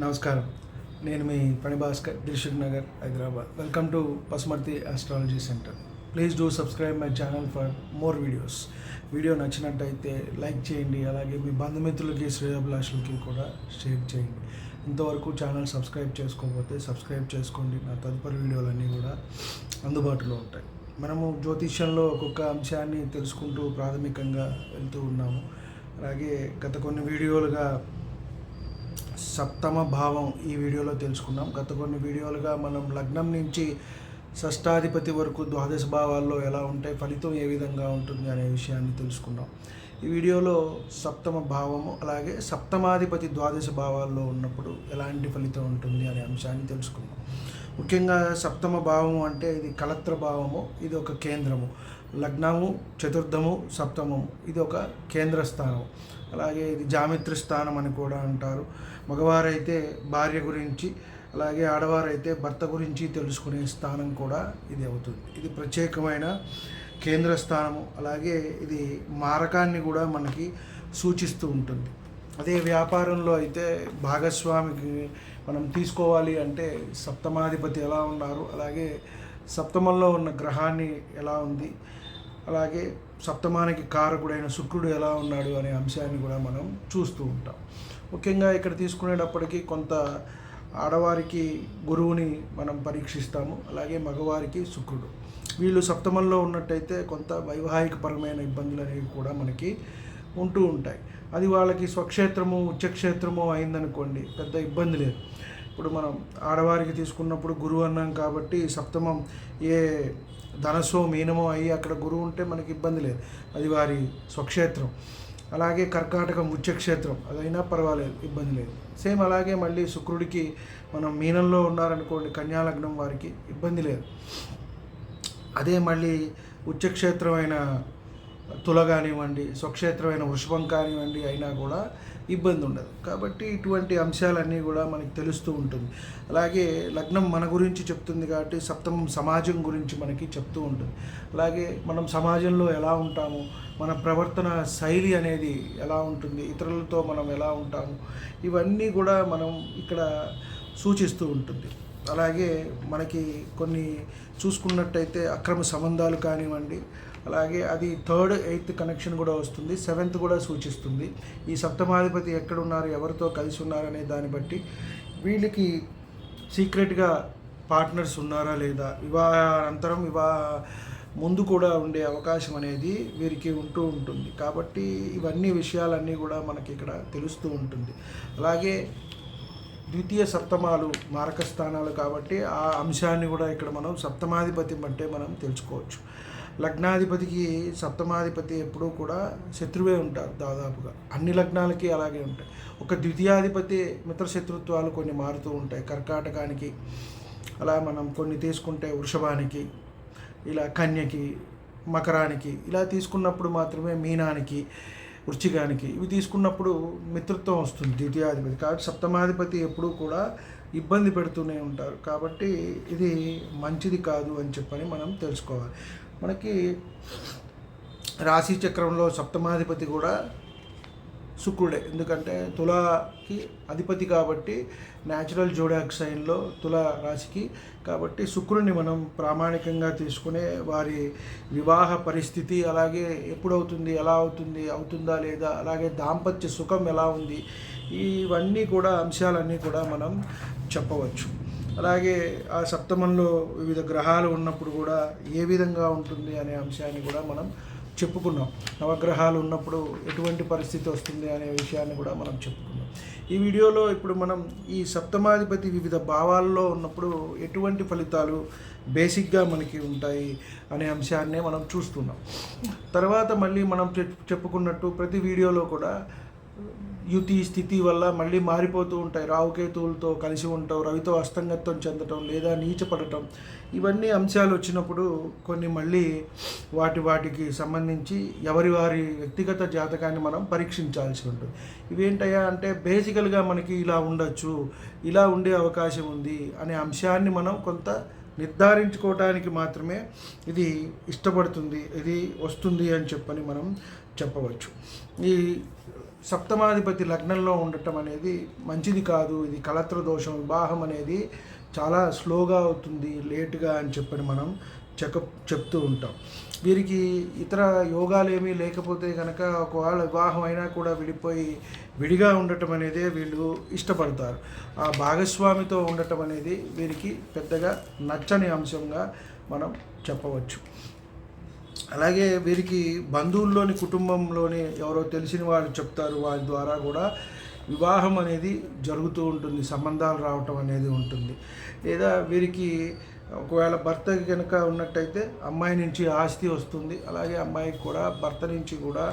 నమస్కారం. నేను మీ పని Bhaskar Dilsukh Nagar Hyderabad. Welcome to Pasumarthi astrology centre please do subscribe my channel for more videos video నచ్చినట్టయితే like చేయండి. అలాగే మీ బంధుమిత్రులకి శ్రేయాభిలాషులకి కూడా షేర్ చేయండి. ఇంతవరకు ఛానల్ సబ్స్క్రైబ్ చేసుకోకపోతే సబ్స్క్రైబ్ చేసుకోండి. నా తదుపరి వీడియోలన్నీ కూడా అందుబాటులో ఉంటాయి. మనము జ్యోతిష్యంలో ఒక్కొక్క అంశాన్ని తెలుసుకుంటూ ప్రాథమికంగా వెళ్తూ ఉన్నాము. అలాగే గత కొన్ని వీడియోలుగా సప్తమ భావం ఈ వీడియోలో తెలుసుకున్నాం. గత కొన్ని వీడియోలుగా మనం లగ్నం నుంచి షష్టాధిపతి వరకు ద్వాదశ భావాల్లో ఎలా ఉంటాయి ఫలితం ఏ విధంగా ఉంటుంది అనే విషయాన్ని తెలుసుకున్నాం. ఈ వీడియోలో సప్తమ భావము అలాగే సప్తమాధిపతి ద్వాదశ భావాల్లో ఉన్నప్పుడు ఎలాంటి ఫలితం ఉంటుంది అనే అంశాన్ని తెలుసుకున్నాం. ముఖ్యంగా సప్తమ భావము అంటే ఇది కలత్ర భావము ఇది ఒక కేంద్రము. లగ్నము చతుర్థము సప్తమము ఇది ఒక కేంద్ర స్థానం అలాగే ఇది జామిత్రి స్థానం అని కూడా అంటారు. మగవారైతే భార్య గురించి అలాగే ఆడవారైతే భర్త గురించి తెలుసుకునే స్థానం కూడా ఇది అవుతుంది. ఇది ప్రత్యేకమైన కేంద్ర స్థానము. అలాగే ఇది మారకాన్ని కూడా మనకి సూచిస్తూ ఉంటుంది. అదే వ్యాపారంలో అయితే భాగస్వామికి మనం తీసుకోవాలి అంటే సప్తమాధిపతి ఎలా ఉన్నారు అలాగే సప్తమంలో ఉన్న గ్రహాన్ని ఎలా ఉంది అలాగే సప్తమానికి కారకుడైన శుక్రుడు ఎలా ఉన్నాడు అనే అంశాన్ని కూడా మనం చూస్తూ ఉంటాం. ముఖ్యంగా ఇక్కడ తీసుకునేటప్పటికీ కొంత ఆడవారికి గురువుని మనం పరీక్షిస్తాము అలాగే మగవారికి శుక్రుడు. వీళ్ళు సప్తమంలో ఉన్నట్టయితే కొంత వైవాహికపరమైన ఇబ్బందులు అనేవి కూడా మనకి ఉంటూ ఉంటాయి. అది వాళ్ళకి స్వక్షేత్రము ఉచ్చక్షేత్రము అయిందనుకోండి పెద్ద ఇబ్బంది లేదు. ఇప్పుడు మనం ఆడవారికి తీసుకున్నప్పుడు గురువు అన్నాం కాబట్టి సప్తమం ఏ ధనసో మీనమో అయ్యి అక్కడ గురువు ఉంటే మనకి ఇబ్బంది లేదు. అది వారి స్వక్షేత్రం. అలాగే కర్కాటక ఉచ్చక్షేత్రం అదైనా పర్వాలేదు ఇబ్బంది లేదు. సేమ్ అలాగే మళ్ళీ శుక్రుడికి మనం మీనంలో ఉన్నారనుకోండి కన్యాలగ్నం వారికి ఇబ్బంది లేదు. అదే మళ్ళీ ఉచ్చక్షేత్రమైన తుల కానివ్వండి స్వక్షేత్రమైన వృషభం కానివ్వండి అయినా కూడా ఇబ్బంది ఉండదు. కాబట్టి ఇటువంటి అంశాలన్నీ కూడా మనకి తెలుస్తూ ఉంటుంది. అలాగే లగ్నం మన గురించి చెప్తుంది కాబట్టి సప్తమం సమాజం గురించి మనకి చెప్తూ ఉంటుంది. అలాగే మనం సమాజంలో ఎలా ఉంటాము మన ప్రవర్తన శైలి అనేది ఎలా ఉంటుంది ఇతరులతో మనం ఎలా ఉంటాము ఇవన్నీ కూడా మనం ఇక్కడ సూచిస్తూ ఉంటుంది. అలాగే మనకి కొన్ని చూసుకున్నట్టయితే అక్రమ సంబంధాలు కానివ్వండి అలాగే అది థర్డ్ ఎయిత్ కనెక్షన్ కూడా వస్తుంది సెవెంత్ కూడా సూచిస్తుంది. ఈ సప్తమాధిపతి ఎక్కడ ఉన్నారు ఎవరితో కలిసి ఉన్నారు అనే దాన్ని బట్టి వీళ్ళకి సీక్రెట్గా పార్ట్నర్స్ ఉన్నారా లేదా వివాహ అనంతరం వివాహ ముందు కూడా ఉండే అవకాశం అనేది వీరికి ఉంటూ ఉంటుంది. కాబట్టి ఇవన్నీ విషయాలన్నీ కూడా మనకి ఇక్కడ తెలుస్తూ ఉంటుంది. అలాగే ద్వితీయ సప్తమాలు మారక స్థానాలు కాబట్టి ఆ అంశాన్ని కూడా ఇక్కడ మనం సప్తమాధిపతి అంటే మనం తెలుసుకోవచ్చు. లగ్నాధిపతికి సప్తమాధిపతి ఎప్పుడూ కూడా శత్రువే ఉంటారు దాదాపుగా. అన్ని లగ్నాలకి అలాగే ఉంటాయి. ఒక ద్వితీయాధిపతి మిత్రశత్రుత్వాలు కొన్ని మారుతూ ఉంటాయి. కర్కాటకానికి అలా మనం కొన్ని తీసుకుంటే వృషభానికి ఇలా కన్యకి మకరానికి ఇలా తీసుకున్నప్పుడు మాత్రమే మీనానికి వృచ్చికానికి ఇవి తీసుకున్నప్పుడు మిత్రత్వం వస్తుంది ద్వితీయాధిపతి. కాబట్టి సప్తమాధిపతి ఎప్పుడూ కూడా ఇబ్బంది పెడుతూనే ఉంటారు. కాబట్టి ఇది మంచిది కాదు అని చెప్పని మనం తెలుసుకోవాలి. మనకి రాశి చక్రంలో సప్తమాధిపతి కూడా శుక్రుడే. ఎందుకంటే తులాకి అధిపతి కాబట్టి న్యాచురల్ జోడాక్ సైన్లో తుల రాశికి. కాబట్టి శుక్రుడిని మనం ప్రామాణికంగా తీసుకునే వారి వివాహ పరిస్థితి అలాగే ఎప్పుడవుతుంది ఎలా అవుతుంది అవుతుందా లేదా అలాగే దాంపత్య సుఖం ఎలా ఉంది ఇవన్నీ కూడా అంశాలన్నీ కూడా మనం చెప్పవచ్చు. అలాగే ఆ సప్తమంలో వివిధ గ్రహాలు ఉన్నప్పుడు కూడా ఏ విధంగా ఉంటుంది అనే అంశాన్ని కూడా మనం చెప్పుకున్నాం. నవగ్రహాలు ఉన్నప్పుడు ఎటువంటి పరిస్థితి వస్తుంది అనే విషయాన్ని కూడా మనం చెప్పుకున్నాం. ఈ వీడియోలో ఇప్పుడు మనం ఈ సప్తమాధిపతి వివిధ భావాల్లో ఉన్నప్పుడు ఎటువంటి ఫలితాలు బేసిక్గా మనకి ఉంటాయి అనే అంశాన్నే మనం చూస్తున్నాం. తర్వాత మళ్ళీ మనం చెప్- చెప్పుకున్నట్టు ప్రతి వీడియోలో కూడా యుతి స్థితి వల్ల మళ్ళీ మారిపోతూ ఉంటాయి. రావుకేతువులతో కలిసి ఉండటం రవితో అస్తంగత్వం చెందటం లేదా నీచపడటం ఇవన్నీ అంశాలు వచ్చినప్పుడు కొన్ని మళ్ళీ వాటి వాటికి సంబంధించి ఎవరి వారి వ్యక్తిగత జాతకాన్ని మనం పరీక్షించాల్సి ఉంటుంది. ఇవేంటయ్యా అంటే బేసికల్గా మనకి ఇలా ఉండొచ్చు ఇలా ఉండే అవకాశం ఉంది అనే అంశాన్ని మనం కొంత నిర్ధారించుకోవటానికి మాత్రమే ఇది ఇష్టపడుతుంది ఇది వస్తుంది అని చెప్పని మనం చెప్పవచ్చు. ఈ సప్తమాధిపతి లగ్నంలో ఉండటం అనేది మంచిది కాదు. ఇది కలత్ర దోషం వివాహం అనేది చాలా స్లోగా అవుతుంది లేటుగా అని చెప్పని మనం చెక చెప్తూ ఉంటాం. వీరికి ఇతర యోగాలు ఏమీ లేకపోతే కనుక ఒకవేళ వివాహం అయినా కూడా విడిపోయి విడిగా ఉండటం అనేది వీళ్ళు ఇష్టపడతారు. ఆ భాగస్వామితో ఉండటం అనేది వీరికి పెద్దగా నచ్చని అంశంగా మనం చెప్పవచ్చు. అలాగే వీరికి బంధువుల్లోని కుటుంబంలోని ఎవరో తెలిసిన వాళ్ళు చెప్తారు వారి ద్వారా కూడా వివాహం అనేది జరుగుతూ ఉంటుంది సంబంధాలు రావటం అనేది ఉంటుంది. లేదా వీరికి ఒకవేళ భర్తకి కనుక ఉన్నట్టయితే అమ్మాయి నుంచి ఆస్తి వస్తుంది అలాగే అమ్మాయికి కూడా భర్త నుంచి కూడా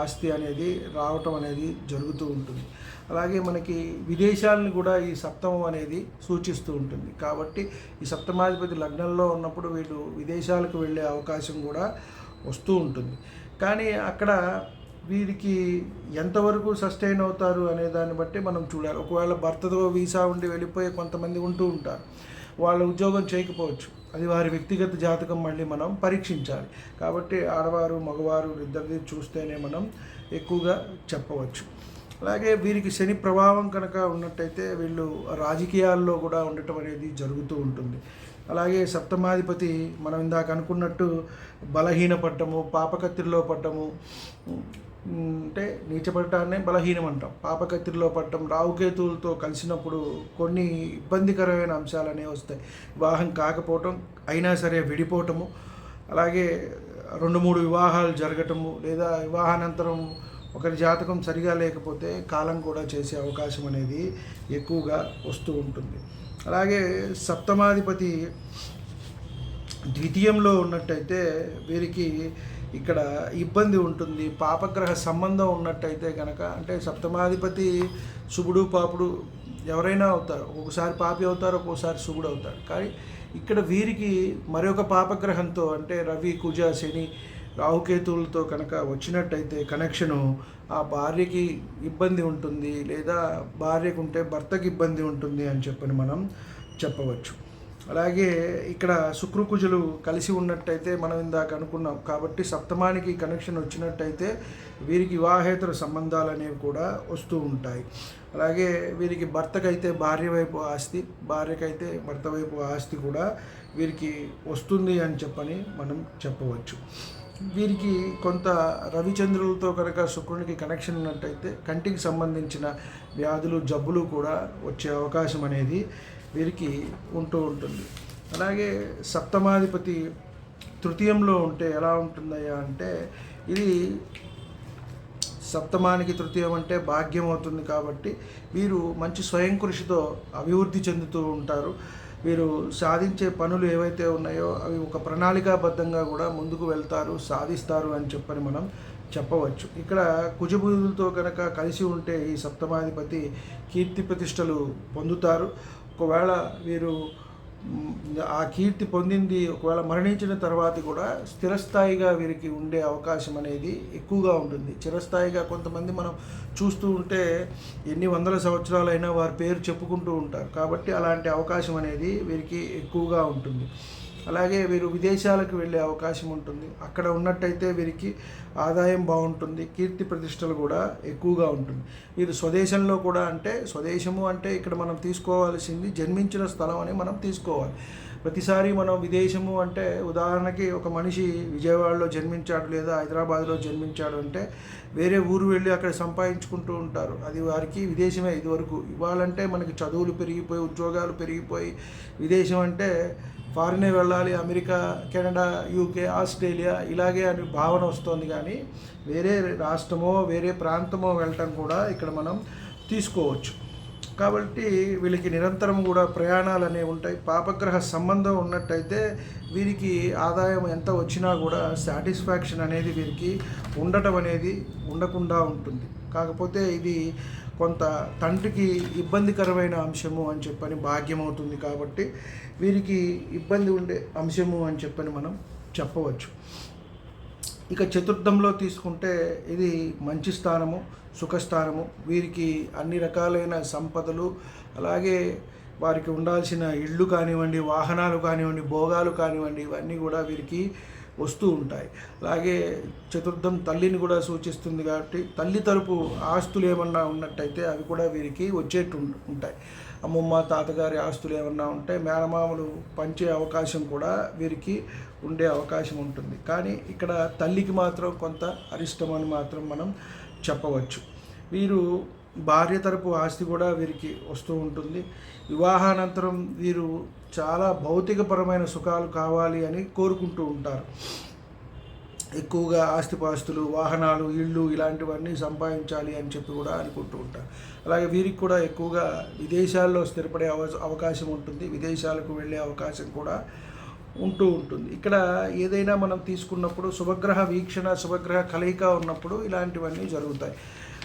ఆస్తి అనేది రావటం అనేది జరుగుతూ ఉంటుంది. అలాగే మనకి విదేశాలను కూడా ఈ సప్తమం అనేది సూచిస్తూ ఉంటుంది. కాబట్టి ఈ సప్తమాధిపతి లగ్నంలో ఉన్నప్పుడు వీళ్ళు విదేశాలకు వెళ్ళే అవకాశం కూడా వస్తూ ఉంటుంది. కానీ అక్కడ వీరికి ఎంతవరకు సస్టైన్ అవుతారు అనే దాన్ని బట్టి మనం చూడాలి. ఒకవేళ భర్తతో వీసా ఉండి వెళ్ళిపోయే కొంతమంది ఉంటూ ఉంటారు. వాళ్ళ ఉద్యోగం చేయకపోవచ్చు. అది వారి వ్యక్తిగత జాతకం మళ్ళీ మనం పరీక్షించాలి. కాబట్టి ఆడవారు మగవారు ఇద్దరిది చూస్తేనే మనం ఎక్కువగా చెప్పవచ్చు. అలాగే వీరికి శని ప్రభావం కనుక ఉన్నట్టయితే వీళ్ళు రాజకీయాల్లో కూడా ఉండటం అనేది జరుగుతూ ఉంటుంది. అలాగే సప్తమాధిపతి మనం ఇందాక అనుకున్నట్టు బలహీనపడ్డము పాపకత్తిరిలో పడ్డము అంటే నీచపడటాన్నే బలహీనం అంటాం. పాపకత్తిరిలో పడటం రావుకేతువులతో కలిసినప్పుడు కొన్ని ఇబ్బందికరమైన అంశాలు అనేవి వస్తాయి. వివాహం కాకపోవటం అయినా సరే విడిపోవటము అలాగే రెండు మూడు వివాహాలు జరగటము లేదా వివాహానంతరం ఒకరి జాతకం సరిగా లేకపోతే కాలం కూడా చేసే అవకాశం అనేది ఎక్కువగా వస్తూ ఉంటుంది. అలాగే సప్తమాధిపతి ద్వితీయంలో ఉన్నట్టయితే వీరికి ఇక్కడ ఇబ్బంది ఉంటుంది. పాపగ్రహ సంబంధం ఉన్నట్టయితే కనుక అంటే సప్తమాధిపతి శుభుడు పాపుడు ఎవరైనా అవుతారు. ఒక్కొక్కసారి పాపి అవుతారు ఒక్కొక్కసారి శుభుడు అవుతారు. కానీ ఇక్కడ వీరికి మరొక పాపగ్రహంతో అంటే రవి కుజ శని రాహుకేతువులతో కనుక వచ్చినట్టయితే కనెక్షను ఆ భార్యకి ఇబ్బంది ఉంటుంది లేదా భార్యకు ఉంటే భర్తకి ఇబ్బంది ఉంటుంది అని చెప్పని మనం చెప్పవచ్చు. అలాగే ఇక్కడ శుక్రకుజులు కలిసి ఉన్నట్టయితే మనం ఇందాక అనుకున్నాం కాబట్టి సప్తమానికి కనెక్షన్ వచ్చినట్టయితే వీరికి వివాహేతర సంబంధాలు అనేవి కూడా వస్తూ ఉంటాయి. అలాగే వీరికి భర్తకైతే భార్య వైపు ఆస్తి భార్యకైతే భర్త వైపు ఆస్తి కూడా వీరికి వస్తుంది అని చెప్పని మనం చెప్పవచ్చు. వీరికి కొంత రవిచంద్రులతో కనుక శుక్రునికి కనెక్షన్ ఉన్నట్టయితే కంటికి సంబంధించిన వ్యాధులు జబ్బులు కూడా వచ్చే అవకాశం అనేది వీరికి ఉంటూ ఉంటుంది. అలాగే సప్తమాధిపతి తృతీయంలో ఉంటే ఎలా ఉంటుందయ్యా అంటే ఇది సప్తమానికి తృతీయం అంటే భాగ్యం అవుతుంది కాబట్టి వీరు మంచి స్వయం కృషితో అభివృద్ధి చెందుతూ ఉంటారు. వీరు సాధించే పనులు ఏవైతే ఉన్నాయో అవి ఒక ప్రణాళికాబద్ధంగా కూడా ముందుకు వెళ్తారు సాధిస్తారు అని చెప్పని మనం చెప్పవచ్చు. ఇక్కడ కుజబుధులతో కనుక కలిసి ఉంటే ఈ సప్తమాధిపతి కీర్తి ప్రతిష్టలు పొందుతారు. ఒకవేళ వీరు ఆ కీర్తి పొందింది ఒకవేళ మరణించిన తర్వాత కూడా స్థిరస్థాయిగా వీరికి ఉండే అవకాశం అనేది ఎక్కువగా ఉంటుంది. చిరస్థాయిగా కొంతమంది మనం చూస్తూ ఉంటే ఎన్ని వందల సంవత్సరాలైనా వారి పేరు చెప్పుకుంటూ ఉంటారు. కాబట్టి అలాంటి అవకాశం అనేది వీరికి ఎక్కువగా ఉంటుంది. అలాగే వీరు విదేశాలకు వెళ్ళే అవకాశం ఉంటుంది. అక్కడ ఉన్నట్టయితే వీరికి ఆదాయం బాగుంటుంది. కీర్తి ప్రతిష్టలు కూడా ఎక్కువగా ఉంటుంది. వీరు స్వదేశంలో కూడా అంటే స్వదేశము అంటే ఇక్కడ మనం తీసుకోవాల్సింది జన్మించిన స్థలం అని మనం తీసుకోవాలి. ప్రతిసారి మనం విదేశము అంటే ఉదాహరణకి ఒక మనిషి విజయవాడలో జన్మించాడు లేదా హైదరాబాద్లో జన్మించాడు అంటే వేరే ఊరు వెళ్ళి అక్కడ సంపాదించుకుంటూ ఉంటారు. అది వారికి విదేశమే ఇదివరకు. ఇవ్వాలంటే మనకి చదువులు పెరిగిపోయి ఉద్యోగాలు పెరిగిపోయి విదేశం అంటే ఫారినే వెళ్ళాలి అమెరికా కెనడా యూకే ఆస్ట్రేలియా ఇలాగే అని భావన వస్తుంది కానీ వేరే రాష్ట్రమో వేరే ప్రాంతమో వెళ్ళటం కూడా ఇక్కడ మనం తీసుకోవచ్చు. కాబట్టి వీళ్ళకి నిరంతరం కూడా ప్రయాణాలు అనేవి ఉంటాయి. పాపగ్రహ సంబంధం ఉన్నట్టయితే వీరికి ఆదాయం ఎంత వచ్చినా కూడా సాటిస్ఫాక్షన్ అనేది వీరికి ఉండటం అనేది ఉండకుండా ఉంటుంది. కాకపోతే ఇది కొంత తండ్రికి ఇబ్బందికరమైన అంశము అని చెప్పని భాగ్యం అవుతుంది కాబట్టి వీరికి ఇబ్బంది ఉండే అంశము అని చెప్పని మనం చెప్పవచ్చు. ఇక చతుర్థంలో తీసుకుంటే ఇది మంచి స్థానము సుఖస్థానము వీరికి అన్ని రకాలైన సంపదలు అలాగే వారికి ఉండాల్సిన ఇళ్ళు కానివ్వండి వాహనాలు కానివ్వండి భోగాలు కానివ్వండి ఇవన్నీ కూడా వీరికి వస్తూ ఉంటాయి. అలాగే చతుర్థం తల్లిని కూడా సూచిస్తుంది కాబట్టి తల్లి తరపు ఆస్తులు ఏమన్నా ఉన్నట్టయితే అవి కూడా వీరికి వచ్చేట్టు ఉంటాయి. అమ్మమ్మ తాతగారి ఆస్తులు ఏమన్నా ఉంటే మేనమామలు పంచే అవకాశం కూడా వీరికి ఉండే అవకాశం ఉంటుంది. కానీ ఇక్కడ తల్లికి మాత్రం కొంత అరిష్టం అని మాత్రం మనం చెప్పవచ్చు. వీరు భార్య తరపు ఆస్తి కూడా వీరికి వస్తూ ఉంటుంది. వివాహానంతరం వీరు చాలా భౌతికపరమైన సుఖాలు కావాలి అని కోరుకుంటూ ఉంటారు. ఎక్కువగా ఆస్తిపాస్తులు వాహనాలు ఇళ్ళు ఇలాంటివన్నీ సంపాదించాలి అని చెప్పి కూడా అనుకుంటూ ఉంటారు. అలాగే వీరికి కూడా ఎక్కువగా విదేశాల్లో స్థిరపడే అవ అవకాశం ఉంటుంది. విదేశాలకు వెళ్ళే అవకాశం కూడా ఉంటూ ఉంటుంది. ఇక్కడ ఏదైనా మనం తీసుకున్నప్పుడు శుభగ్రహ వీక్షణ శుభగ్రహ కలయిక ఉన్నప్పుడు ఇలాంటివన్నీ జరుగుతాయి.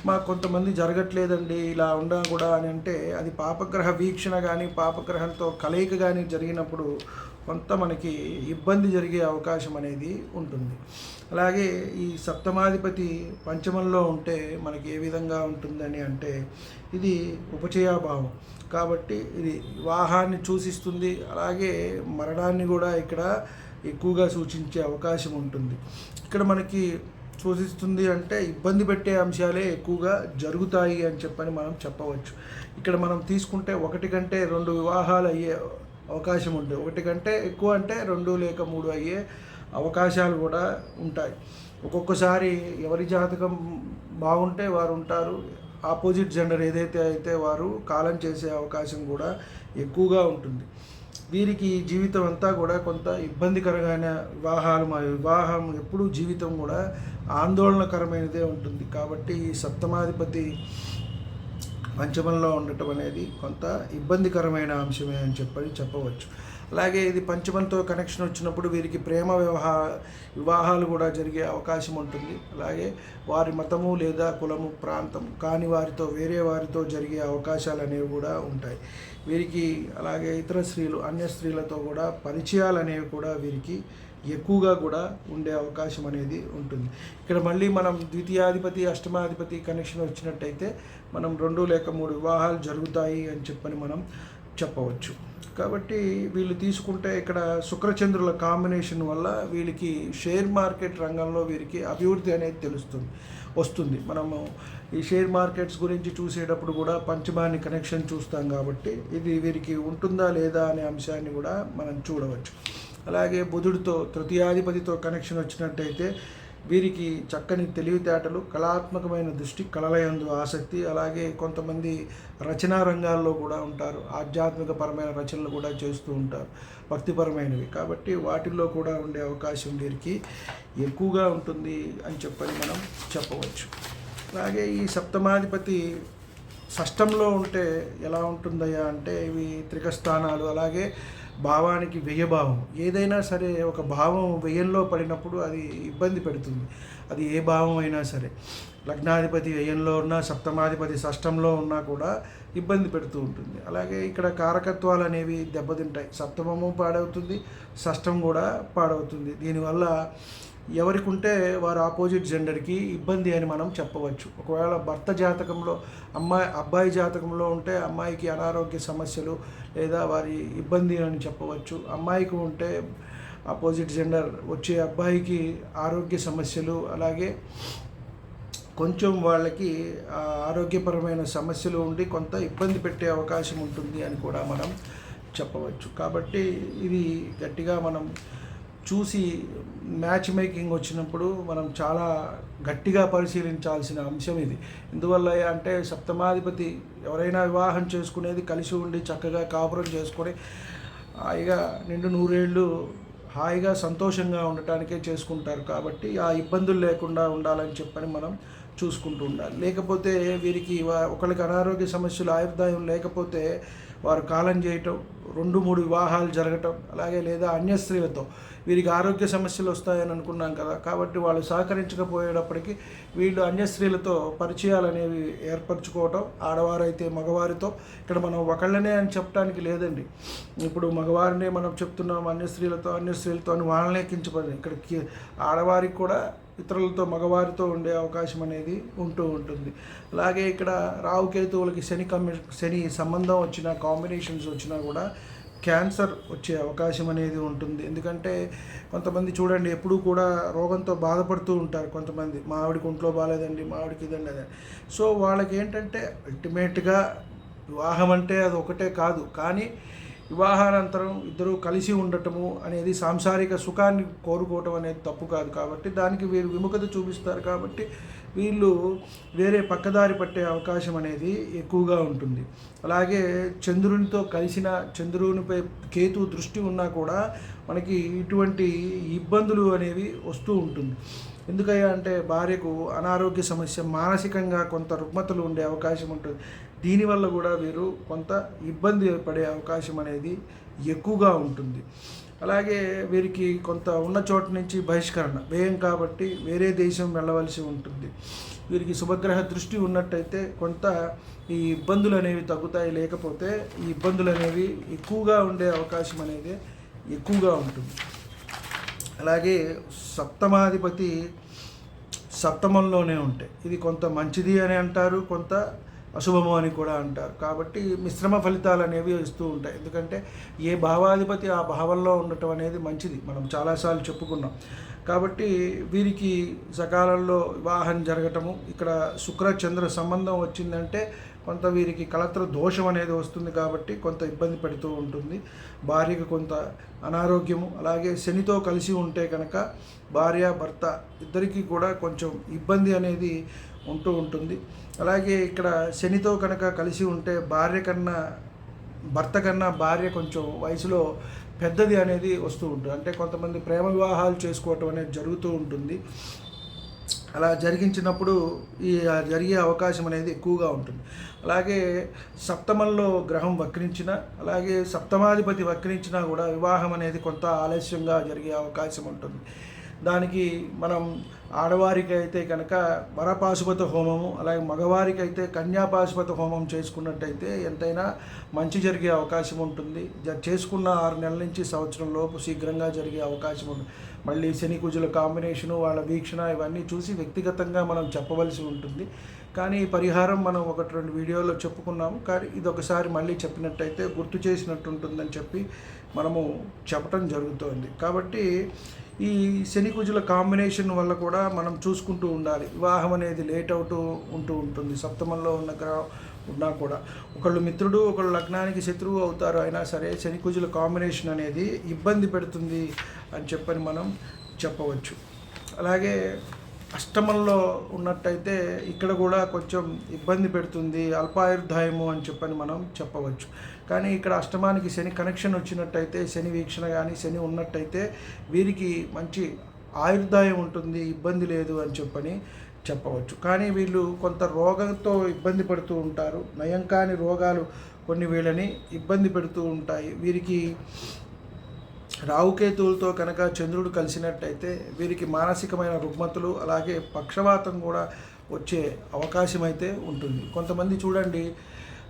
మాకు కొంతమంది జరగట్లేదండి ఇలా ఉన్నా కూడా అని అంటే అది పాపగ్రహ వీక్షణ కానీ పాపగ్రహంతో కలయిక కానీ జరిగినప్పుడు కొంత మనకి ఇబ్బంది జరిగే అవకాశం అనేది ఉంటుంది. అలాగే ఈ సప్తమాధిపతి పంచమంలో ఉంటే మనకి ఏ విధంగా ఉంటుందని అంటే ఇది ఉపచయాభావం. కాబట్టి ఇది వివాహాన్ని సూచిస్తుంది అలాగే మరణాన్ని కూడా ఇక్కడ ఎక్కువగా సూచించే అవకాశం ఉంటుంది. ఇక్కడ మనకి సూచిస్తుంది అంటే ఇబ్బంది పెట్టే అంశాలే ఎక్కువగా జరుగుతాయి అని చెప్పని మనం చెప్పవచ్చు. ఇక్కడ మనం తీసుకుంటే ఒకటి కంటే రెండు వివాహాలు అయ్యే అవకాశం ఉంటుంది ఒకటి కంటే ఎక్కువ అంటే రెండు లేక మూడు అయ్యే అవకాశాలు కూడా ఉంటాయి. ఒక్కొక్కసారి ఎవరి జాతకం బాగుంటే వారు ఉంటారు. ఆపోజిట్ జెండర్ ఏదైతే అయితే వారు కాలం చేసే అవకాశం కూడా ఎక్కువగా ఉంటుంది. వీరికి జీవితం అంతా కూడా కొంత ఇబ్బందికరమైన వివాహాలు మా వివాహం ఎప్పుడూ జీవితం కూడా ఆందోళనకరమైనదే ఉంటుంది. కాబట్టి ఈ సప్తమాధిపతి పంచమంలో ఉండటం అనేది కొంత ఇబ్బందికరమైన అంశమే అని చెప్పని చెప్పవచ్చు. అలాగే ఇది పంచమంతో కనెక్షన్ వచ్చినప్పుడు వీరికి ప్రేమ వివాహ వివాహాలు కూడా జరిగే అవకాశం ఉంటుంది. అలాగే వారి మతము లేదా కులము ప్రాంతం కాని వారితో వేరే వారితో జరిగే అవకాశాలు అనేవి కూడా ఉంటాయి. వీరికి అలాగే ఇతర స్త్రీలు అన్య స్త్రీలతో కూడా పరిచయాలు అనేవి కూడా వీరికి ఎక్కువగా కూడా ఉండే అవకాశం అనేది ఉంటుంది. ఇక్కడ మళ్ళీ మనం ద్వితీయాధిపతి అష్టమాధిపతి కనెక్షన్ వచ్చినట్టయితే మనం రెండు లేక మూడు వివాహాలు జరుగుతాయి అని చెప్పని మనం చెప్పవచ్చు. కాబట్టి వీళ్ళు తీసుకుంటే ఇక్కడ శుక్రచంద్రుల కాంబినేషన్ వల్ల వీళ్ళకి షేర్ మార్కెట్ రంగంలో వీరికి అభివృద్ధి అనేది తెలుస్తుంది వస్తుంది. మనము ఈ షేర్ మార్కెట్స్ గురించి చూసేటప్పుడు కూడా పంచమాని కనెక్షన్ చూస్తాం కాబట్టి ఇది వీరికి ఉంటుందా లేదా అనే అంశాన్ని కూడా మనం చూడవచ్చు. అలాగే బుధుడితో తృతీయాధిపతితో కనెక్షన్ వచ్చినట్టయితే వీరికి చక్కని తెలివితేటలు కళాత్మకమైన దృష్టి కళలయందు ఆసక్తి అలాగే కొంతమంది రచనా రంగాల్లో కూడా ఉంటారు. ఆధ్యాత్మిక పరమైన రచనలు కూడా చేస్తూ ఉంటారు. భక్తిపరమైనవి. కాబట్టి వాటిల్లో కూడా ఉండే అవకాశం వీరికి ఎక్కువగా ఉంటుంది అని చెప్పని మనం చెప్పవచ్చు. అలాగే ఈ సప్తమాధిపతి షష్టంలో ఉంటే ఎలా ఉంటుందయ్యా అంటే ఇవి త్రికస్థానాలు అలాగే భావానికి వ్యయభావం. ఏదైనా సరే ఒక భావం వ్యయంలో పడినప్పుడు అది ఇబ్బంది పెడుతుంది. అది ఏ భావం అయినా సరే. లగ్నాధిపతి వ్యయంలో ఉన్నా సప్తమాధిపతి షష్టంలో ఉన్నా కూడా ఇబ్బంది పెడుతూ ఉంటుంది. అలాగే ఇక్కడ కారకత్వాలు అనేవి దెబ్బతింటాయి. సప్తమము పాడవుతుంది షష్టం కూడా పాడవుతుంది. దీనివల్ల ఎవరికి ఉంటే వారు ఆపోజిట్ జెండర్కి ఇబ్బంది అని మనం చెప్పవచ్చు. ఒకవేళ భర్త జాతకంలో అమ్మాయి అబ్బాయి జాతకంలో ఉంటే అమ్మాయికి అనారోగ్య సమస్యలు లేదా వారి ఇబ్బంది అని చెప్పవచ్చు. అమ్మాయికి ఉంటే ఆపోజిట్ జెండర్ వచ్చే అబ్బాయికి ఆరోగ్య సమస్యలు అలాగే కొంచెం వాళ్ళకి ఆరోగ్యపరమైన సమస్యలు ఉండి కొంత ఇబ్బంది పెట్టే అవకాశం ఉంటుంది అని కూడా మనం చెప్పవచ్చు. కాబట్టి ఇది గట్టిగా మనం చూసి మ్యాచ్ మేకింగ్ వచ్చినప్పుడు మనం చాలా గట్టిగా పరిశీలించాల్సిన అంశం ఇది. ఎందువల్ల అంటే సప్తమాధిపతి ఎవరైనా వివాహం చేసుకునేది కలిసి ఉండి చక్కగా కాపురం చేసుకొని హాయిగా నిండు నూరేళ్ళు హాయిగా సంతోషంగా ఉండటానికే చేసుకుంటారు కాబట్టి ఆ ఇబ్బందులు లేకుండా ఉండాలని చెప్పని మనం చూసుకుంటూ ఉండాలి. లేకపోతే వీరికి వా- ఒకరికి అనారోగ్య సమస్యలు ఆయుర్దాయం లేకపోతే వారు కాలం చేయటం రెండు మూడు వివాహాలు జరగటం అలాగే లేదా అన్య స్త్రీలతో వీరికి ఆరోగ్య సమస్యలు వస్తాయని అనుకున్నాం కదా. కాబట్టి వాళ్ళు సహకరించకపోయేటప్పటికీ వీళ్ళు అన్య స్త్రీలతో పరిచయాలు అనేవి ఏర్పరచుకోవటం ఆడవారైతే మగవారితో ఇక్కడ మనం ఒకళ్ళనే అని చెప్పడానికి లేదండి. ఇప్పుడు మగవారినే మనం చెప్తున్నాం అన్యస్త్రీలతో స్త్రీలతో స్త్రీలతో అని వాళ్ళనే కించపడి ఇక్కడ ఆడవారికి కూడా ఇతరులతో మగవారితో ఉండే అవకాశం అనేది ఉంటూ ఉంటుంది. అలాగే ఇక్కడ రావుకేతువులకి శని కమ్మి శని సంబంధం వచ్చిన కాంబినేషన్స్ వచ్చినా కూడా క్యాన్సర్ వచ్చే అవకాశం అనేది ఉంటుంది. ఎందుకంటే కొంతమంది చూడండి ఎప్పుడూ కూడా రోగంతో బాధపడుతూ ఉంటారు కొంతమంది. మా ఆవిడకి ఒంట్లో బాగాలేదండి మా ఆవిడకి ఇదండి అదే సో వాళ్ళకి ఏంటంటే అల్టిమేట్గా వివాహం అంటే అది ఒకటే కాదు. కానీ వివాహానంతరం ఇద్దరూ కలిసి ఉండటము అనేది సాంసారిక సుఖాన్ని కోరుకోవటం అనేది తప్పు కాదు. కాబట్టి దానికి వీరు విముఖత చూపిస్తారు కాబట్టి వీళ్ళు వేరే పక్కదారి పట్టే అవకాశం అనేది ఎక్కువగా ఉంటుంది. అలాగే చంద్రునితో కలిసిన చంద్రునిపై కేతు దృష్టి ఉన్నా కూడా మనకి ఇటువంటి ఇబ్బందులు అనేవి వస్తూ ఉంటుంది. ఎందుకయ్యా అంటే భార్యకు అనారోగ్య సమస్య మానసికంగా కొంత రుగ్మతలు ఉండే అవకాశం ఉంటుంది. దీనివల్ల కూడా వీరు కొంత ఇబ్బంది పడే అవకాశం అనేది ఎక్కువగా ఉంటుంది. అలాగే వీరికి కొంత ఉన్న చోట నుంచి బహిష్కరణ. వ్యయం కాబట్టి వేరే దేశం వెళ్ళవలసి ఉంటుంది. వీరికి శుభగ్రహ దృష్టి ఉన్నట్టయితే కొంత ఈ ఇబ్బందులు అనేవి తగ్గుతాయి. లేకపోతే ఈ ఇబ్బందులు అనేవి ఎక్కువగా ఉండే అవకాశం అనేది ఎక్కువగా ఉంటుంది. అలాగే సప్తమాధిపతి సప్తమంలోనే ఉంటాయి ఇది కొంత మంచిది అని అంటారు. కొంత అశుభము అని కూడా అంటారు. కాబట్టి మిశ్రమ ఫలితాలు అనేవి ఇస్తూ ఉంటాయి. ఎందుకంటే ఏ భావాధిపతి ఆ భావంలో ఉండటం అనేది మంచిది. మనం చాలాసార్లు చెప్పుకున్నాం. కాబట్టి వీరికి సకాలంలో వివాహం జరగటము ఇక్కడ శుక్ర చంద్ర సంబంధం వచ్చిందంటే కొంత వీరికి కలత్ర దోషం అనేది వస్తుంది కాబట్టి కొంత ఇబ్బంది పడుతూ ఉంటుంది. భార్యకు కొంత అనారోగ్యము అలాగే శనితో కలిసి ఉంటే కనుక భార్య భర్త ఇద్దరికీ కూడా కొంచెం ఇబ్బంది అనేది ఉంటూ ఉంటుంది. అలాగే ఇక్కడ శనితో కనుక కలిసి ఉంటే భార్య కన్నా భర్త కన్నా భార్య కొంచెం వయసులో పెద్దది అనేది వస్తూ ఉంటుంది అంటే కొంతమంది ప్రేమ వివాహాలు చేసుకోవటం అనేది జరుగుతూ ఉంటుంది. అలా జరిగించినప్పుడు ఈ జరిగే అవకాశం అనేది ఎక్కువగా ఉంటుంది. అలాగే సప్తమంలో గ్రహం వక్రించిన అలాగే సప్తమాధిపతి వక్రించినా కూడా వివాహం అనేది కొంత ఆలస్యంగా జరిగే అవకాశం ఉంటుంది. దానికి మనం ఆడవారికి అయితే కనుక వరపాశుపత హోమము అలాగే మగవారికి అయితే కన్యాపాశుపత హోమం చేసుకున్నట్టయితే ఎంతైనా మంచి జరిగే అవకాశం ఉంటుంది. జ చేసుకున్న ఆరు నెలల నుంచి సంవత్సరం లోపు శీఘ్రంగా జరిగే అవకాశం ఉంటుంది మళ్ళీ శని కుజుల కాంబినేషను వాళ్ళ వీక్షణ ఇవన్నీ చూసి వ్యక్తిగతంగా మనం చెప్పవలసి ఉంటుంది. కానీ పరిహారం మనం ఒకటి రెండు వీడియోలో చెప్పుకున్నాము. కానీ ఇది ఒకసారి మళ్ళీ చెప్పినట్టయితే గుర్తు చేసినట్టు ఉంటుందని చెప్పి మనము చెప్పటం జరుగుతోంది. కాబట్టి ఈ శని కుజుల కాంబినేషన్ వల్ల కూడా మనం చూసుకుంటూ ఉండాలి. వివాహం అనేది లేట్ అవుతూ ఉంటూ ఉంటుంది. సప్తమంలో ఉన్న గ్రహం ఉన్నా కూడా. ఒకళ్ళు మిత్రుడు ఒకళ్ళు లగ్నానికి శత్రువు అవుతారు అయినా సరే శని కుజుల కాంబినేషన్ అనేది ఇబ్బంది పెడుతుంది అని చెప్పని మనం చెప్పవచ్చు. అలాగే అష్టమంలో ఉన్నట్టయితే ఇక్కడ కూడా కొంచెం ఇబ్బంది పెడుతుంది అల్పాయుర్దాయము అని చెప్పని మనం చెప్పవచ్చు. కానీ ఇక్కడ అష్టమానికి శని కనెక్షన్ వచ్చినట్టయితే శని వీక్షణ కానీ శని ఉన్నట్టయితే వీరికి మంచి ఆయుర్దాయం ఉంటుంది ఇబ్బంది లేదు అని చెప్పని చెప్పవచ్చు. కానీ వీళ్ళు కొంత రోగంతో ఇబ్బంది పడుతూ ఉంటారు. నయం కాని రోగాలు కొన్ని వీళ్ళని ఇబ్బంది పెడుతూ ఉంటాయి. వీరికి రావుకేతువులతో కనుక చంద్రుడు కలిసినట్టయితే వీరికి మానసికమైన రుగ్మతులు అలాగే పక్షవాతం కూడా వచ్చే అవకాశం అయితే ఉంటుంది. కొంతమంది చూడండి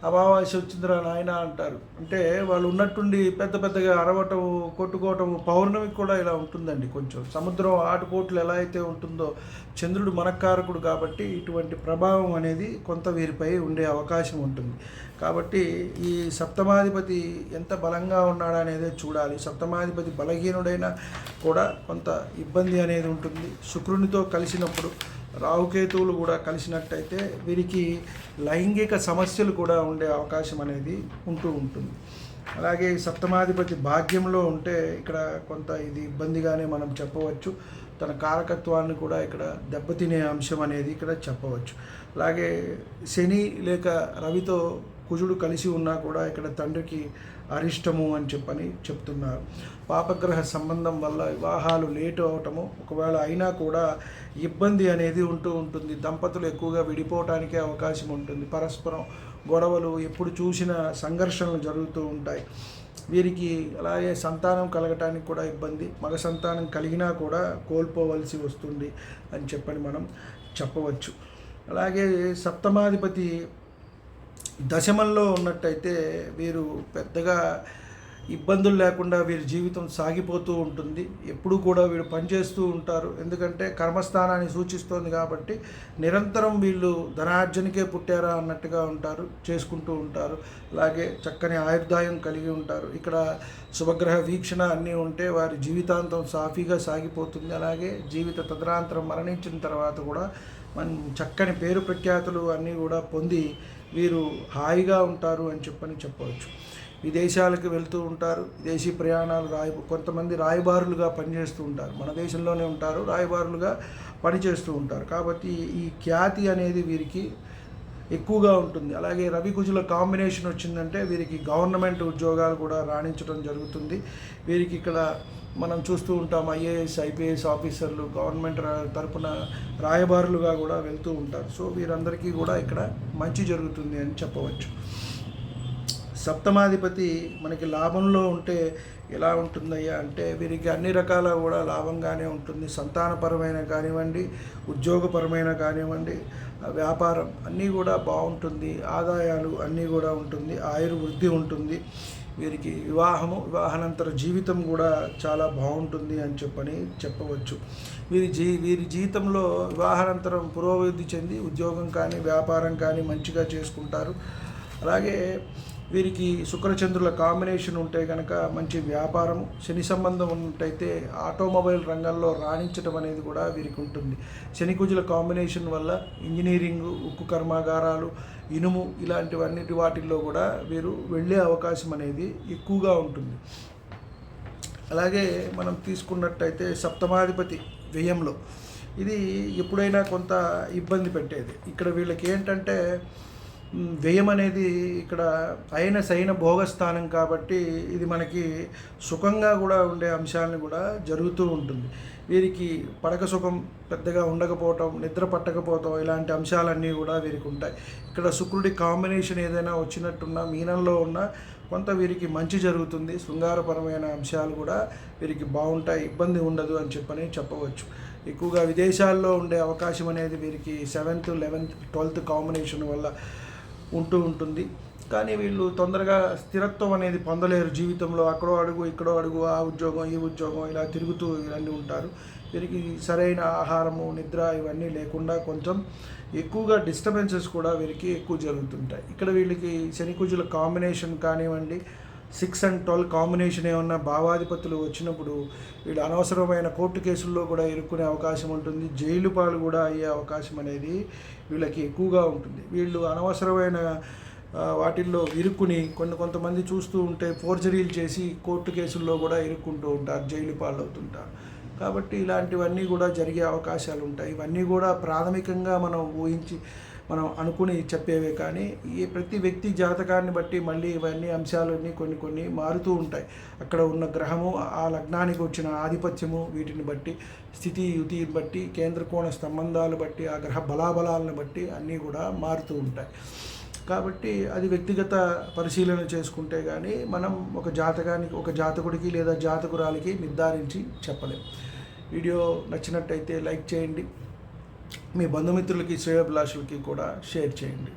అమావాస్య వచ్చిందిరా నాయన అంటారు. అంటే వాళ్ళు ఉన్నట్టుండి పెద్ద పెద్దగా అరవటం కొట్టుకోవటం పౌర్ణమికి కూడా ఇలా ఉంటుందండి కొంచెం. సముద్రం ఆటుపోట్లు ఎలా అయితే ఉంటుందో చంద్రుడు మనకారకుడు కాబట్టి ఇటువంటి ప్రభావం అనేది కొంత వీరిపై ఉండే అవకాశం ఉంటుంది. కాబట్టి ఈ సప్తమాధిపతి ఎంత బలంగా ఉన్నాడనేదే చూడాలి. సప్తమాధిపతి బలహీనుడైనా కూడా కొంత ఇబ్బంది అనేది ఉంటుంది. శుక్రునితో కలిసినప్పుడు రాహుకేతువులు కూడా కలిసినట్టయితే వీరికి లైంగిక సమస్యలు కూడా ఉండే అవకాశం అనేది ఉంటూ ఉంటుంది. అలాగే సప్తమాధిపతి భాగ్యంలో ఉంటే ఇక్కడ కొంత ఇది ఇబ్బందిగానే మనం చెప్పవచ్చు. తన కారకత్వాన్ని కూడా ఇక్కడ దెబ్బతినే అంశం అనేది ఇక్కడ చెప్పవచ్చు. అలాగే శని లేక రవితో కుజుడు కలిసి ఉన్నా కూడా ఇక్కడ తండ్రికి అరిష్టము అని చెప్పని చెప్తున్నారు. పాపగ్రహ సంబంధం వల్ల వివాహాలు లేటు అవటము ఒకవేళ అయినా కూడా ఇబ్బంది అనేది ఉంటూ ఉంటుంది. దంపతులు ఎక్కువగా విడిపోవటానికే అవకాశం ఉంటుంది. పరస్పరం గొడవలు ఎప్పుడు చూసిన సంఘర్షణలు జరుగుతూ ఉంటాయి. వీరికి అలాగే సంతానం కలగటానికి కూడా ఇబ్బంది. మగ సంతానం కలిగినా కూడా కోల్పోవలసి వస్తుంది అని చెప్పని మనం చెప్పవచ్చు. అలాగే సప్తమాధిపతి దశమంలో ఉన్నట్టయితే వీరు పెద్దగా ఇబ్బందులు లేకుండా వీరి జీవితం సాగిపోతూ ఉంటుంది. ఎప్పుడు కూడా వీరు పనిచేస్తూ ఉంటారు. ఎందుకంటే కర్మస్థానాన్ని సూచిస్తోంది కాబట్టి నిరంతరం వీళ్ళు ధనార్జనకే పుట్టారా అన్నట్టుగా ఉంటారు చేసుకుంటూ ఉంటారు. అలాగే చక్కని ఆయుర్దాయం కలిగి ఉంటారు. ఇక్కడ శుభగ్రహ వీక్షణ అన్నీ ఉంటే వారి జీవితాంతం సాఫీగా సాగిపోతుంది. అలాగే జీవిత తదనంతరం మరణించిన తర్వాత కూడా మన చక్కని పేరు ప్రఖ్యాతులు అన్నీ కూడా పొంది వీరు హాయిగా ఉంటారు అని చెప్పని చెప్పవచ్చు. విదేశాలకు వెళ్తూ ఉంటారు విదేశీ ప్రయాణాలు రాయి కొంతమంది రాయబారులుగా పనిచేస్తూ ఉంటారు. మన దేశంలోనే ఉంటారు రాయబారులుగా పనిచేస్తూ ఉంటారు. కాబట్టి ఈ ఖ్యాతి అనేది వీరికి ఎక్కువగా ఉంటుంది. అలాగే రవి కుజుల కాంబినేషన్ వచ్చిందంటే వీరికి గవర్నమెంట్ ఉద్యోగాలు కూడా రాణించడం జరుగుతుంది. వీరికి ఇక్కడ మనం చూస్తూ ఉంటాం ఐఏఎస్ ఐపీఎస్ ఆఫీసర్లు గవర్నమెంట్ తరపున రాయబారులుగా కూడా వెళ్తూ ఉంటారు. సో వీరందరికీ కూడా ఇక్కడ మంచి జరుగుతుంది అని చెప్పవచ్చు. సప్తమాధిపతి మనకి లాభంలో ఉంటే ఎలా ఉంటుందయ్యా అంటే వీరికి అన్ని రకాల కూడా లాభంగానే ఉంటుంది. సంతానపరమైన కానివ్వండి ఉద్యోగపరమైన కానివ్వండి వ్యాపారం అన్నీ కూడా బాగుంటుంది. ఆదాయాలు అన్నీ కూడా ఉంటుంది. ఆయుర్వృద్ధి ఉంటుంది. వీరికి వివాహము వివాహానంతర జీవితం కూడా చాలా బాగుంటుంది అని చెప్పని చెప్పవచ్చు. వీరి జీ వీరి జీవితంలో వివాహానంతరం పురోభివృద్ధి చెంది ఉద్యోగం కానీ వ్యాపారం కానీ మంచిగా చేసుకుంటారు. అలాగే వీరికి శుక్రచంద్రుల కాంబినేషన్ ఉంటే కనుక మంచి వ్యాపారము శని సంబంధం ఉన్నట్టయితే ఆటోమొబైల్ రంగంలో రాణించడం అనేది కూడా వీరికి ఉంటుంది. శని కుజుల కాంబినేషన్ వల్ల ఇంజనీరింగ్ ఉక్కు కర్మాగారాలు ఇనుము ఇలాంటివన్నిటి వాటిల్లో కూడా వీరు వెళ్ళే అవకాశం అనేది ఎక్కువగా ఉంటుంది. అలాగే మనం తీసుకున్నట్టయితే సప్తమాధిపతి వ్యయంలో. ఇది ఎప్పుడైనా కొంత ఇబ్బంది పెట్టేది. ఇక్కడ వీళ్ళకి ఏంటంటే వ్యయం అనేది ఇక్కడ అయిన సైన భోగస్థానం కాబట్టి ఇది మనకి సుఖంగా కూడా ఉండే అంశాలను కూడా జరుగుతూ ఉంటుంది. వీరికి పడక సుఖం పెద్దగా ఉండకపోవటం నిద్ర పట్టకపోవటం ఇలాంటి అంశాలన్నీ కూడా వీరికి ఉంటాయి. ఇక్కడ శుక్రుడి కాంబినేషన్ ఏదైనా వచ్చినట్టున్నా మీనంలో ఉన్న కొంత వీరికి మంచి జరుగుతుంది. శృంగారపరమైన అంశాలు కూడా వీరికి బాగుంటాయి. ఇబ్బంది ఉండదు అని చెప్పని చెప్పవచ్చు. ఎక్కువగా విదేశాల్లో ఉండే అవకాశం అనేది వీరికి సెవెంత్ లెవెన్త్ ట్వెల్త్ కాంబినేషన్ వల్ల ఉంటూ ఉంటుంది. కానీ వీళ్ళు తొందరగా స్థిరత్వం అనేది పొందలేరు జీవితంలో. అక్కడో అడుగు ఇక్కడో అడుగు ఆ ఉద్యోగం ఈ ఉద్యోగం ఇలా తిరుగుతూ ఇవన్నీ ఉంటారు. వీరికి సరైన ఆహారము నిద్ర ఇవన్నీ లేకుండా కొంచెం ఎక్కువగా డిస్టర్బెన్సెస్ కూడా వీరికి ఎక్కువ జరుగుతుంటాయి. ఇక్కడ వీళ్ళకి శనికుజుల కాంబినేషన్ కానివ్వండి సిక్స్ అండ్ ట్వెల్వ్ కాంబినేషన్ ఏమన్నా భావాధిపతులు వచ్చినప్పుడు వీళ్ళు అనవసరమైన కోర్టు కేసుల్లో కూడా ఇరుక్కునే అవకాశం ఉంటుంది. జైలు పాలు కూడా అయ్యే అవకాశం అనేది వీళ్ళకి ఎక్కువగా ఉంటుంది. వీళ్ళు అనవసరమైన వాటిల్లో ఇరుక్కుని కొన్ని కొంతమంది చూస్తూ ఉంటే ఫోర్జరీలు చేసి కోర్టు కేసుల్లో కూడా ఇరుక్కుంటూ ఉంటారు జైలు పాలవుతుంటారు. కాబట్టి ఇలాంటివన్నీ కూడా జరిగే అవకాశాలు ఉంటాయి ఇవన్నీ కూడా ప్రాథమికంగా మనం ఊహించి మనం అనుకుని చెప్పేవే కానీ ఈ ప్రతి వ్యక్తి జాతకాన్ని బట్టి మళ్ళీ ఇవన్నీ అంశాలన్నీ కొన్ని కొన్ని మారుతూ ఉంటాయి. అక్కడ ఉన్న గ్రహము ఆ లగ్నానికి వచ్చిన ఆధిపత్యము వీటిని బట్టి స్థితి యుతిని బట్టి కేంద్రకోణ సంబంధాలు బట్టి ఆ గ్రహ బలాబలాలను బట్టి అన్నీ కూడా మారుతూ ఉంటాయి. కాబట్టి అది వ్యక్తిగత పరిశీలన చేసుకుంటే కానీ మనం ఒక జాతకానికి ఒక జాతకుడికి లేదా జాతకురాలికి నిర్ధారించి చెప్పలేం. వీడియో నచ్చినట్టయితే లైక్ చేయండి. మీ బంధుమిత్రులకి శ్రేయోభిలాషులకి కూడా షేర్ చేయండి.